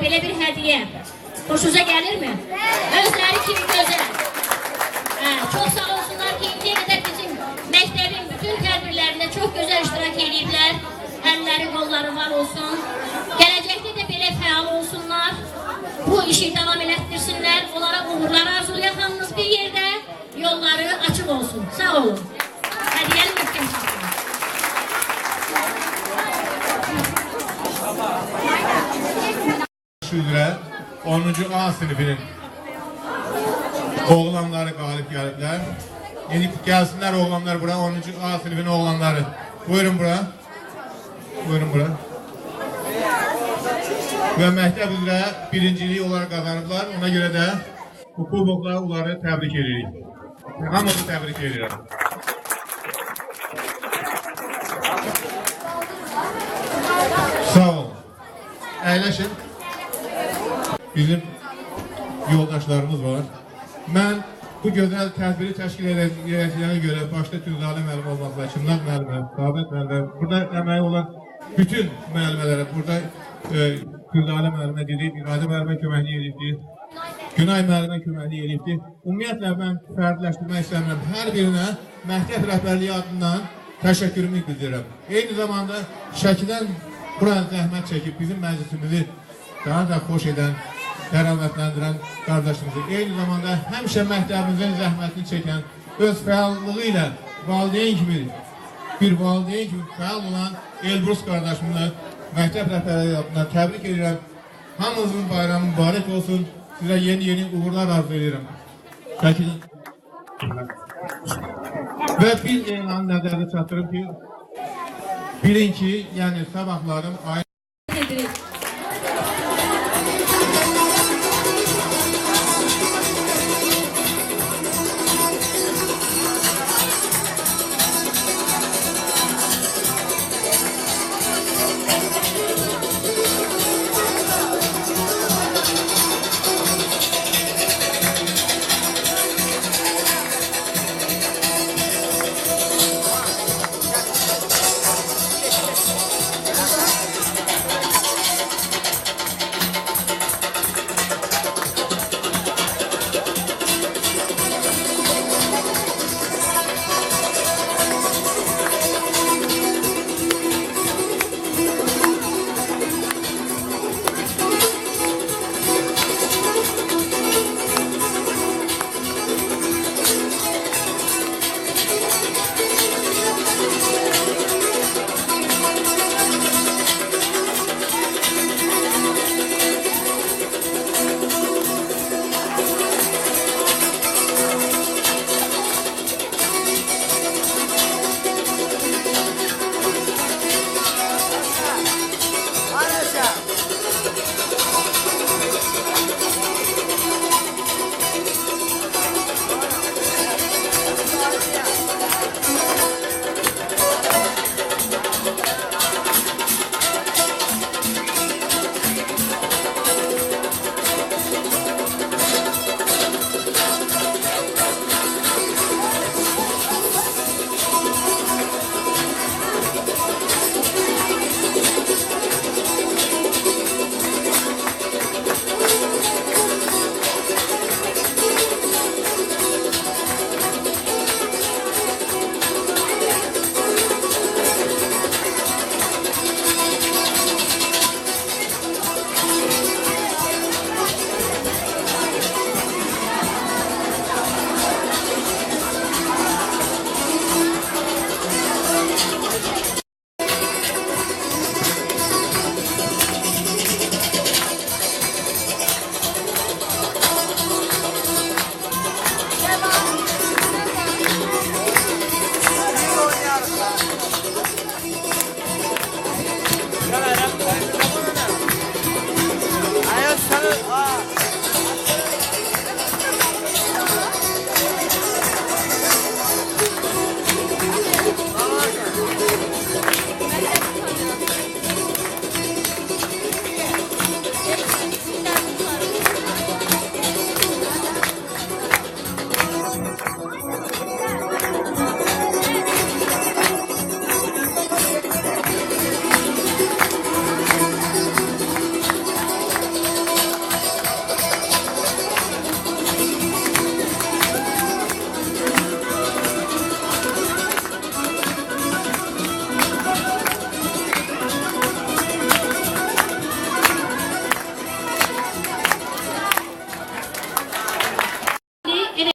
sizlere belə bir hediye. Hoşunuza gelir mi? Özleri kimi güzel. Ha, çok sağ olsunlar ki indiye kadar bizim mektebin bütün tedbirlerinde çok güzel iştirak edipler. Elleri kolları var olsun. Gelecekte de böyle fəal olsunlar. Bu işi devam ettirsinler. Onlara uğurlar arzulayalım yalnız bir yerde. Yolları açık olsun. Sağ olun. Üzrə 10-cu A sinifinin oğlanları qalib gəliblər. Yəni gəlsinlər oğlanlar bura 10-cu A sinifinin oğlanları. Buyurun bura. Buyurun bura. Və məktəb üzrə birinciliyi olaraq qazanıblar. Ona görə də bu kubokla onları təbrik edirik. Hamımızı təbrik edirəm. Sağ olun. Əyləşin. Bizim yoldaşlarımız var. Mən bu gözəl tədbiri təşkil edəcəyinə görə başda Tüzali müəllim olmaqla, Çimnaz müəllimə, Babət müəllimə, burada əməyi olan bütün müəllimələrə, burada e, Tüzali müəllimə dedik, İradə müəllimə köməklik edibdir. Günay müəllimə köməklik edibdir. Ümumiyyətlə mən fərdləşdirmək istəmirəm. Hər birinə məktəb rəhbərliyi adından təşəkkürümü bildirirəm. Eyni zamanda Şəkidən bura zəhmət çəkib bizim məclisimizi daha da xoş edən, təravətləndirən qardaşımızı. Eyni zamanda həmişə məktəbimizin zəhmətini çəkən, öz fəallığı ilə valideyn kimi, bir valideyn kimi fəal olan Elbrus qardaşımı məktəb rəhbərliyi adına təbrik edirəm. Hamınızın bayramı mübarək olsun. Sizə yeni-yeni uğurlar arzu edirəm. Şəkil. Və bir elan nəzərdə çatdırım ki, bilin ki, yəni sabahlarım ay Tebrik.